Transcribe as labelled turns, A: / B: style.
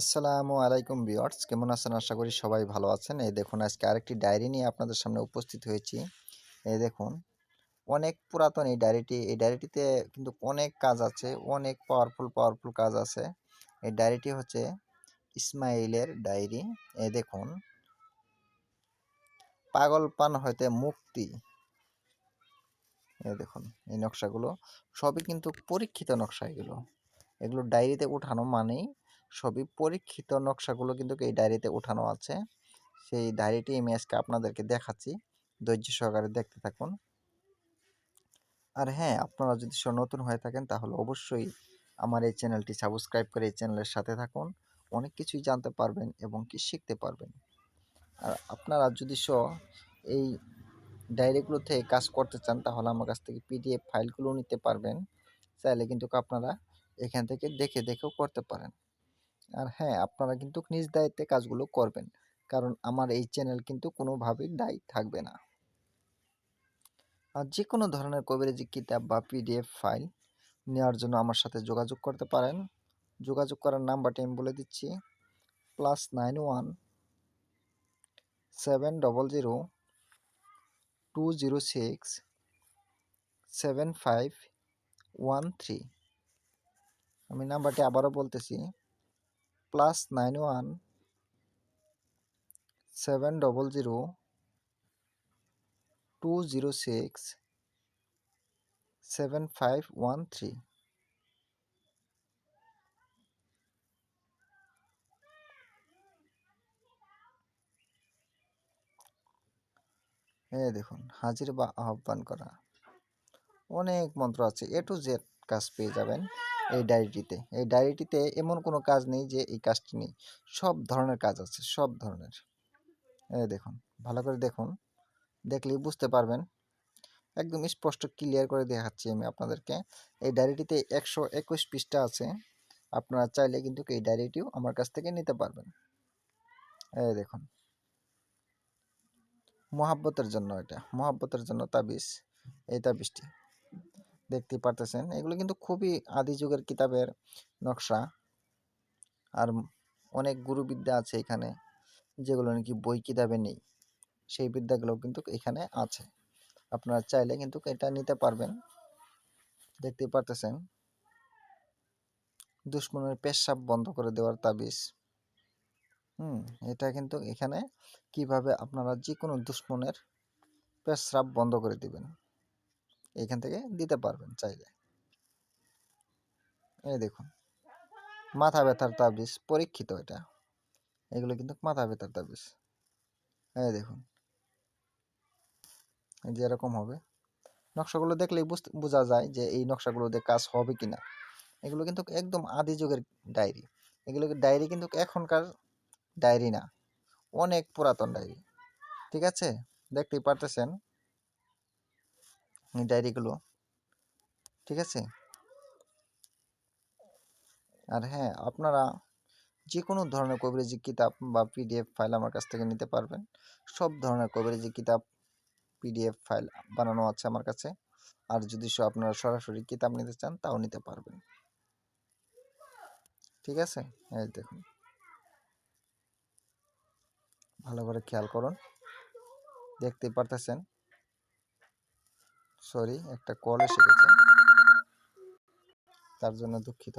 A: আসসালামু আলাইকুম ভিউয়ার্স, কেমন আছেন? আশা করি সবাই ভালো আছেন। এই দেখুন, আজকে আরেকটি ডায়েরি নিয়ে আপনাদের সামনে উপস্থিত হয়েছি। এই দেখুন, অনেক পুরাতন এই ডায়েরিটি। এই ডায়েরিটিতে কিন্তু অনেক কাজ আছে, অনেক পাওয়ারফুল পাওয়ারফুল কাজ আছে। এই ডায়েরিটি হচ্ছে ইসমাইলের ডায়েরি। এই দেখুন, পাগল পান হইতে মুক্তি। এই দেখুন, এই নকশাগুলো সবই কিন্তু পরীক্ষিত নকশা এগুলো। এগুলো ডায়েরিতে উঠানো মানেই সবই পরীক্ষিত নকশাগুলো কিন্তু এই ডায়েরিতে উঠানো আছে। সেই ডায়েরিটি আমি আজকে আপনাদেরকে দেখাচ্ছি। ধৈর্য সহকারে দেখতে থাকুন। আর হ্যাঁ আপনারা যদি নতুন হয়ে থাকেন, তাহলে অবশ্যই আমার এই চ্যানেলটি সাবস্ক্রাইব করে এই চ্যানেলের সাথে থাকুন। অনেক কিছুই জানতে পারবেন এবং কি শিখতে পারবেন। আর আপনারা যদি স এই ডায়েরিগুলো থেকে কাজ করতে চান, তাহলে আমার কাছ থেকে পিডিএফ ফাইলগুলো নিতে পারবেন। চাইলে কিন্তু আপনারা এখান থেকে দেখে দেখেও করতে পারেন। আর হ্যাঁ আপনারা কিন্তু নিজ দায়িত্বে কাজগুলো করবেন। কারণ আমার এই চ্যানেল কিন্তু কোনোভাবেই দায়ী থাকবে না। আর যে কোনো ধরনের কবিরাজি কিতাব বা পিডিএফ ফাইল নেওয়ার জন্য আমার সাথে যোগাযোগ করতে পারেন। যোগাযোগ করার নাম্বারটি আমি বলে দিচ্ছি। Plus nine one seven double zero two zero six seven five one three. আমি নাম্বারটি আবারও বলতেছি। Plus nine one seven double zero two zero six seven five one three এই দেখুন, হাজির বা আহ্বান করা। অনেক মন্ত্র আছে এ টু জেড কাজ পেয়ে যাবেন। এই ডায়েরিটিতে। এই ডায়েরিটিতে এমন কোনো কাজ নেই যে এই কাজটি নেই। সব ধরনের কাজ আছে, সব ধরনের। এই দেখুন, ভালো করে দেখুন। দেখলেই বুঝতে পারবেন। একদম স্পষ্ট ক্লিয়ার করে দেখাচ্ছি আমি আপনাদেরকে। এই ডায়েরিটিতে একশো একুশ পৃষ্ঠা আছে। আপনারা চাইলে কিন্তু এই ডায়েরিটিও আমার কাছ থেকে নিতে পারবেন। এই দেখুন। মহাব্বতের জন্য এটা, মহাব্বতের জন্য তাবিজ। এই তাবিজটি। দেখতে পারতেছেন। এগুলো কিন্তু খুবই আদি যুগের কিতাবের নকশা। আর অনেক গুরুবিদ্যা আছে এখানে, যেগুলো নাকি বই কিতাবে নেই। সেই বিদ্যাগুলো কিন্তু এখানে আছে। আপনারা চাইলে কিন্তু এটা নিতে পারবেন। দেখতে পারতেছেন। দুশ্মনের পেশাব বন্ধ করে দেওয়ার তাবিজ। হুম, এটা কিন্তু এখানে কীভাবে আপনারা যে কোনো দুশ্মনের পেশাব বন্ধ করে দিবেন। এখান থেকে দিতে পারবেন চাইলে। এই দেখুন, মাথা ব্যথার তাবিজ, পরীক্ষিত এটা। এগুলো কিন্তু মাথা ব্যথার তাবিজ। এই দেখুন যে এরকম হবে। নকশাগুলো দেখলেই বুঝতে, বোঝা যায় যে এই নকশাগুলোতে কাজ হবে কিনা। এগুলো কিন্তু একদম আদি যুগের ডায়েরি। এগুলো ডায়েরি কিন্তু এখনকার ডায়েরি না, অনেক পুরাতন ডায়েরি। ঠিক আছে? দেখতেই পারতেছেন? ডায়েরিগুলো ঠিক আছে? আর হ্যাঁ আপনারা যে কোনো ধরনের কবিরাজি কিতাব বা পিডিএফ ফাইল আমার কাছ থেকে নিতে পারবেন। সব ধরনের কবিরাজি কিতাব পিডিএফ ফাইল বানানো আছে আমার কাছে। আর যদি সব আপনারা সরাসরি কিতাব নিতে চান, তাও নিতে পারবেন। ঠিক আছে? এই দেখুন। ভালো করে খেয়াল করুন। দেখতেই পারতেছেন? সরি একটা কল এসে গেছে। তার জন্য দুঃখিত।